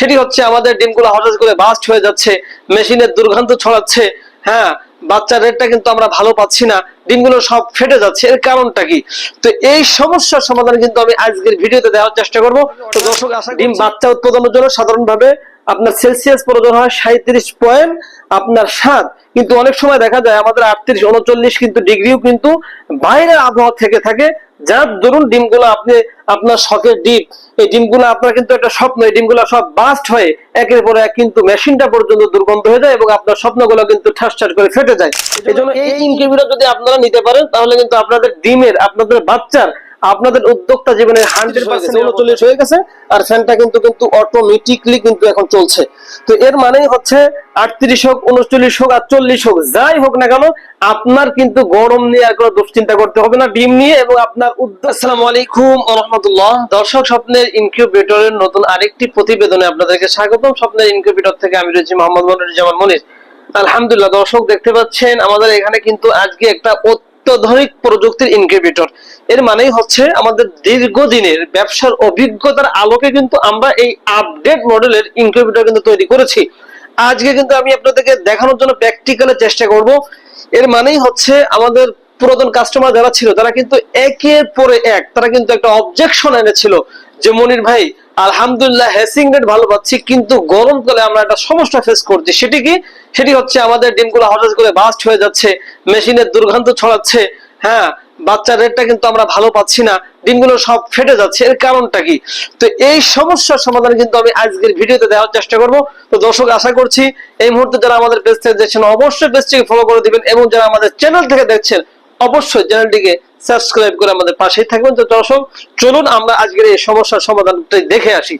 সেটি হচ্ছে আমাদের ডিমগুলো হঠাৎ করে বাস্ট হয়ে যাচ্ছে মেশিনের দুর্গন্ধ ছড়াচ্ছে হ্যাঁ বাচ্চার রেটটা কিন্তু আমরা ভালো পাচ্ছি না, ডিমগুলো সব ফেটে যাচ্ছে, এর কারণটা কি? তো এই সমস্যার সমাধান কিন্তু আমি আজকের ভিডিওতে দেওয়ার চেষ্টা করব। তো দর্শক আসা ডিম বাচ্চা উৎপাদনের জন্য সাধারণভাবে আপনার সেলসিয়াস প্রয়োজন হয় সাঁত্রিশ পয়েন্ট আপনার সাত। কিন্তু অনেক সময় দেখা যায় আমাদের আটত্রিশ উনচল্লিশ কিন্তু ডিগ্রিও কিন্তু বাইরের আবহাওয়া থেকে থাকে। যার দরুন ডিমগুলো আপনি আপনার শখের ডিম এই ডিমগুলো আপনার কিন্তু একটা স্বপ্ন এই ডিমগুলো সব বাস্ট হয়ে একের পর এক কিন্তু মেশিনটা পর্যন্ত দুর্গন্ধ হয়ে যায় এবং আপনার স্বপ্নগুলো কিন্তু ঠাস ঠাস করে ফেটে যায়। এই জন্য এই ইনকিউবেটর যদি আপনারা নিতে পারেন তাহলে কিন্তু আপনাদের ডিমের আপনাদের বাচ্চার আপনাদের উদ্যোক্তা জীবনের হান্ড্রেড পার্সেন্ট উনচল্লিশ হয়ে গেছে আর ফ্যানটা কিন্তু কিন্তু অটোমেটিকলি কিন্তু এখন চলছে। তো এর মানেই হচ্ছে আটত্রিশ হোক উনচল্লিশ হোক আর চল্লিশ হোক যাই হোক না কেন আপনার কিন্তু গরম নিয়ে আর কোনো দুশ্চিন্তা করতে হবে না ডিম নিয়ে এবং আপনার উদ্যোগ আসসালামু আলাইকুম রহমতুল্লাহ। দর্শক স্বপ্নের ইনকিউবেটরের নতুন আরেকটি প্রতিবেদনে আপনাদেরকে স্বাগতম। স্বপ্নের ইনকিউবেটর থেকে আমি রয়েছি মোহাম্মদ মনিরুজ্জামান মনির। আলহামদুলিল্লাহ দর্শক দেখতে পাচ্ছেন আমাদের এখানে কিন্তু আজকে একটা অত্যাধুনিক প্রযুক্তির ইনকিউবেটর এর মানেই হচ্ছে আমাদের দীর্ঘদিনের ব্যবসার অভিজ্ঞতার আলোকে কিন্তু আমরা এই আপডেট মডেলের ইনকিউবেটর কিন্তু তৈরি করেছি। আজকে কিন্তু আমি আপনাদেরকে দেখানোর জন্য প্র্যাকটিক্যালে চেষ্টা করব। এর মানেই হচ্ছে আমাদের পুরাতন কাস্টমার যারা ছিল, তারা কিন্তু একের পরে এক, তারা কিন্তু একটা অবজেকশন এনেছিল যে, মনির ভাই আলহামদুলিল্লাহ হ্যাসিং রেট ভালো পাচ্ছি, কিন্তু গরমকালে আমরা একটা সমস্যা ফেস করছি। সেটি কি? সেটি হচ্ছে আমাদের ডিমগুলো হঠাৎ করে বাস্ট হয়ে যাচ্ছে, মেশিনের দুর্গন্ধ ছড়াচ্ছে হ্যাঁ বাচ্চার রেটটা কিন্তু আমরা ভালো পাচ্ছি না, ডিমগুলো সব ফেটে যাচ্ছে, এর কারণটা কি? তো এই সমস্যার সমাধান কিন্তু আমি আজকের ভিডিওতে দেওয়ার চেষ্টা করব। তো দর্শক, আশা করছি এই মুহূর্তে যারা আমাদের পেজ থেকে দেখছেন, অবশ্যই পেজটিকে ফলো করে দিবেন এবং যারা আমাদের চ্যানেল থেকে দেখছেন, অবশ্যই চ্যানেলটিকে সাবস্ক্রাইব করে আমাদের পাশেই থাকবেন। তো দর্শক, চলুন আমরা আজকের এই সমস্যার সমাধানটা দেখে আসি।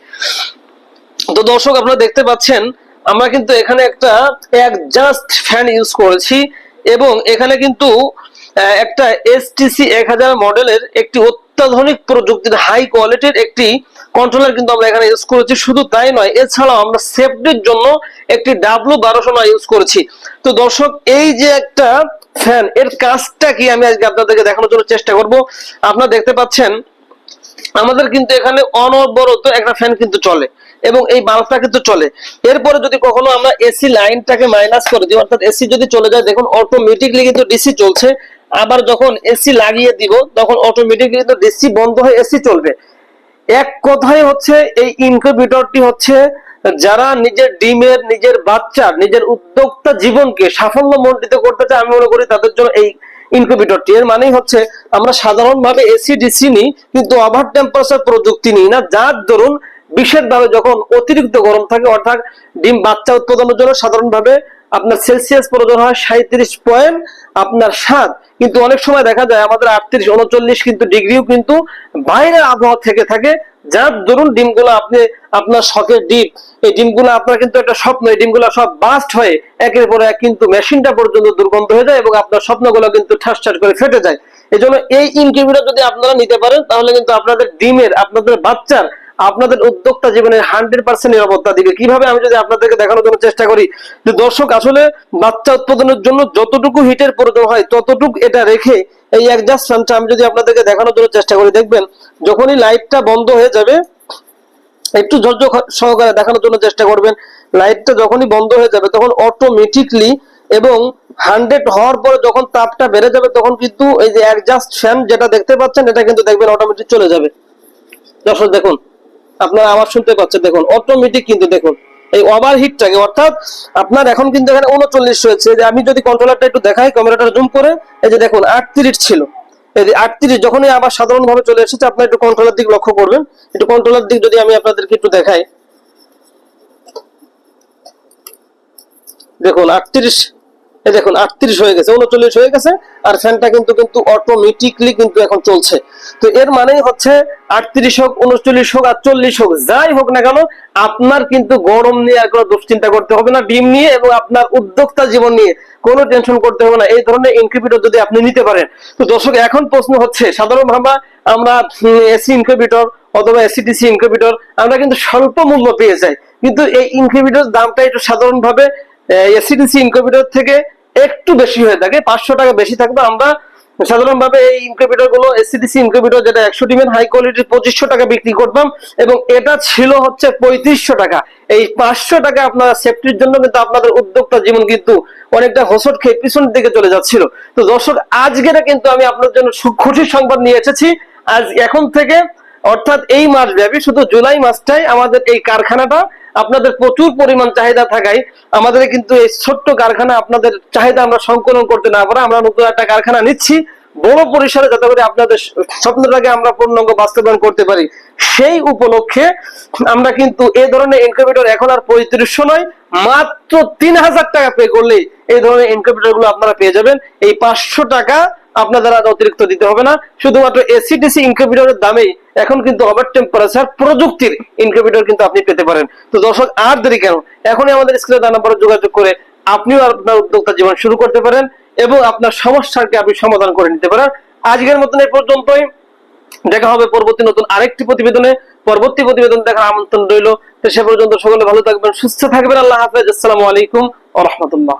তো দর্শক, আপনারা দেখতে পাচ্ছেন, আমরা কিন্তু এখানে একটা এক জাস্ট ফ্যান ইউজ করেছি এবং এখানে কিন্তু একটা এসটিসি এক হাজার মডেলের একটি অত্যাধুনিক প্রযুক্তির হাই কোয়ালিটির একটি কন্ট্রোলার কিন্তু আমরা এখানে ইউজ করেছি। শুধু তাই নয়, এছাড়াও আমরা সেফটির জন্য একটি ডাব্লু বারোশো নয় ইউজ করেছি। তো দর্শক, এই যে একটা ফ্যান এর কাজটা কি আমি আজকে আপনাদেরকে দেখানোর জন্য চেষ্টা করব? আপনারা দেখতে পাচ্ছেন, আমাদের কিন্তু এখানে অনবরত একটা ফ্যান কিন্তু চলে এবং এই বাল্বটা কিন্তু চলে। এরপরে যদি কখনো আমরা এসি লাইনটাকে মাইনাস করে দিই, অর্থাৎ এসি যদি চলে যায়, দেখুন অটোমেটিকলি কিন্তু ডিসি চলছে। আবার যখন এসি লাগিয়ে দিব, তখন অটোমেটিকলি কিন্তু ডিসি বন্ধ হয়ে এসি চলবে। এক কথাই হচ্ছে, এই ইনকিউবেটরটি হচ্ছে যারা নিজের ডিমের, নিজের বাচ্চার নিজের উদ্যোক্তা জীবনকে সাফল্য মণ্ডিত করতে চায়, আমি মনে করি তাদের জন্য এই ইনকিউবেটরটি এর মানেই হচ্ছে আমরা সাধারণভাবে এসি ডিসি নিই, কিন্তু ওভার টেম্পারেচার প্রযুক্তি নিই না। যার দরুন বিশেষভাবে যখন অতিরিক্ত গরম থাকে, অর্থাৎ ডিম বাচ্চা উৎপাদনের জন্য সাধারণভাবে আপনার সেলসিয়াস প্রয়োজন হয় সাঁত্রিশ পয়েন্ট আপনার সাত কিন্তু অনেক সময় দেখা যায় আমাদের আটত্রিশ, উনচল্লিশ কিন্তু ডিগ্রিও কিন্তু বাইরের আবহাওয়া থেকে থাকে যার দরুন ডিমগুলো আপনি, আপনার শখের ডিম, এই ডিমগুলো আপনার কিন্তু একটা স্বপ্ন, এই ডিমগুলো সব বাস্ট হয়ে একের পর এক কিন্তু মেশিনটা পর্যন্ত দুর্গন্ধ হয়ে যায় এবং আপনার স্বপ্নগুলো কিন্তু ঠাস ঠাস করে ফেটে যায়। এই জন্য এই ইনকিউবেটর যদি আপনারা নিতে পারেন, তাহলে কিন্তু আপনাদের ডিমের, আপনাদের বাচ্চার আপনাদের উদ্যোক্তা জীবনের হান্ড্রেড পার্সেন্ট নিরাপত্তা দিবে। কীভাবে আমি যদি আপনাদেরকে দেখানোর জন্য চেষ্টা করি, যে দর্শক আসলে বাচ্চা উৎপাদনের জন্য যতটুকু হিটের প্রয়োজন হয়, ততটুকু এটা রেখে এই ফ্যানটা আমি যদি আপনাদেরকে দেখানোর জন্য চেষ্টা করি, দেখবেন যখনই লাইটটা বন্ধ হয়ে যাবে, একটু ধৈর্য সহকারে দেখানোর জন্য চেষ্টা করবেন। লাইটটা যখনই বন্ধ হয়ে যাবে, তখন অটোমেটিকলি এবং হান্ড্রেড হওয়ার পরে যখন তাপটা বেড়ে যাবে, তখন কিন্তু এই যে অ্যাডজাস্ট ফ্যান যেটা দেখতে পাচ্ছেন, এটা কিন্তু দেখবেন অটোমেটিক চলে যাবে। দর্শক দেখুন। আপনারা আওয়াজ শুনতে পাচ্ছেন, দেখুন অটোমেটিক কিন্তু দেখুন, এই ওভার হিটটাকে অর্থাৎ আপনার এখন কিন্তু এখানে উনচল্লিশ রয়েছে, যে আমি যদি কন্ট্রোলারটা একটু দেখাই ক্যামেরাটা জুম করে, এই যে দেখুন, আটত্রিশ ছিল। এই যে আটত্রিশ যখনই আবার সাধারণ ভাবে চলে এসেছে, আপনার একটু কন্ট্রোলার দিক লক্ষ্য করবেন। একটু কন্ট্রোলার দিক যদি আমি আপনাদেরকে একটু দেখাই। দেখুন, আটত্রিশ এই দেখুন, আটত্রিশ হয়ে গেছে, উনচল্লিশ হয়ে গেছে, আর ফ্যানটা কিন্তু কিন্তু অটোমেটিকলি কিন্তু এখন চলছে। তো এর মানেই হচ্ছে আটত্রিশ হোক, উনচল্লিশ হোক আর চল্লিশ হোক, যাই হোক না কেন, আপনার কিন্তু গরম নিয়ে আর কোনো দুশ্চিন্তা করতে হবে না, ডিম নিয়ে এবং আপনার উদ্যোক্তা জীবন নিয়ে কোনো টেনশন করতে হবে না। এই ধরনের ইনকিউবেটর যদি আপনি নিতে পারেন। তো দর্শক, এখন প্রশ্ন হচ্ছে সাধারণভাবে আমরা এসি ইনকিউবেটর অথবা এসিটিসি ইনকিউবেটর আমরা কিন্তু স্বল্প মূল্য পেয়ে যাই। কিন্তু এই ইনকিউবেটর দামটা একটু সাধারণভাবে এসিডিসি ইনকিউবেটর থেকে একটু বেশি হয়ে থাকে, পাঁচশো টাকা বেশি থাকবে। আমরা সাধারণভাবে এই ইনকিউবেটরগুলো এসিডিসি ইনকিউবেটর যেটা একশো ডিমের হাই কোয়ালিটির পঁচিশশো টাকা বিক্রি করতাম এবং এটা ছিল হচ্ছে পঁয়ত্রিশশো টাকা। এই পাঁচশো টাকা আপনারা সেফটির জন্য কিন্তু আপনাদের উদ্যোক্তা জীবন কিন্তু অনেকটা হোসট খেয়ে পিছনের দিকে চলে যাচ্ছিল। তো দর্শক, আজকের কিন্তু আমি আপনার জন্য খুশির সংবাদ নিয়ে এসেছি। আজ এখন থেকে, অর্থাৎ এই মাস ব্যাপী শুধু জুলাই মাসটাই আমাদের এই কারখানাটা আপনাদের প্রচুর পরিমাণ চাহিদা থাকায় আমাদের কিন্তু এই ছোট্ট কারখানা আপনাদের চাহিদা আমরা সংকলন করতে না পারা, আমরা নতুন একটা কারখানা নিচ্ছি, বড় পরিসরে যাতে করে আপনাদের স্বপ্নটাকে আমরা পূর্ণাঙ্গ বাস্তবায়ন করতে পারি। সেই উপলক্ষে আমরা কিন্তু এই ধরনের ইনকিউবেটর এখন আর পঁয়ত্রিশশো নয়, মাত্র তিন হাজার টাকা পে করলে এই ধরনের ইনকিউবেটরগুলো আপনারা পেয়ে যাবেন। এই পাঁচশো টাকা আপনাদের আর অতিরিক্ত দিতে হবে না। শুধুমাত্র এসিডিসি ইনকিউবেটরের দামেই এখন কিন্তু ওভার টেম্পারেচার প্রযুক্তির ইনকিউবেটর কিন্তু আপনি পেতে পারেন। তো দর্শক, আর দেরি কেন? এখনই আমাদের স্ক্রিনে দেওয়া নাম্বারে যোগাযোগ করে আপনিও আপনার উদ্যোক্তা জীবন শুরু করতে পারেন এবং আপনার সমস্যাকে আপনি সমাধান করে নিতে পারেন। আজকের মতন এই পর্যন্তই। দেখা হবে পরবর্তী নতুন আরেকটি প্রতিবেদনে। পরবর্তী প্রতিবেদন দেখার আমন্ত্রণ রইল। সে পর্যন্ত সকলে ভালো থাকবেন, সুস্থ থাকবেন। আল্লাহ হাফেজ। আসসালামু আলাইকুম ও রহমতুল্লাহ।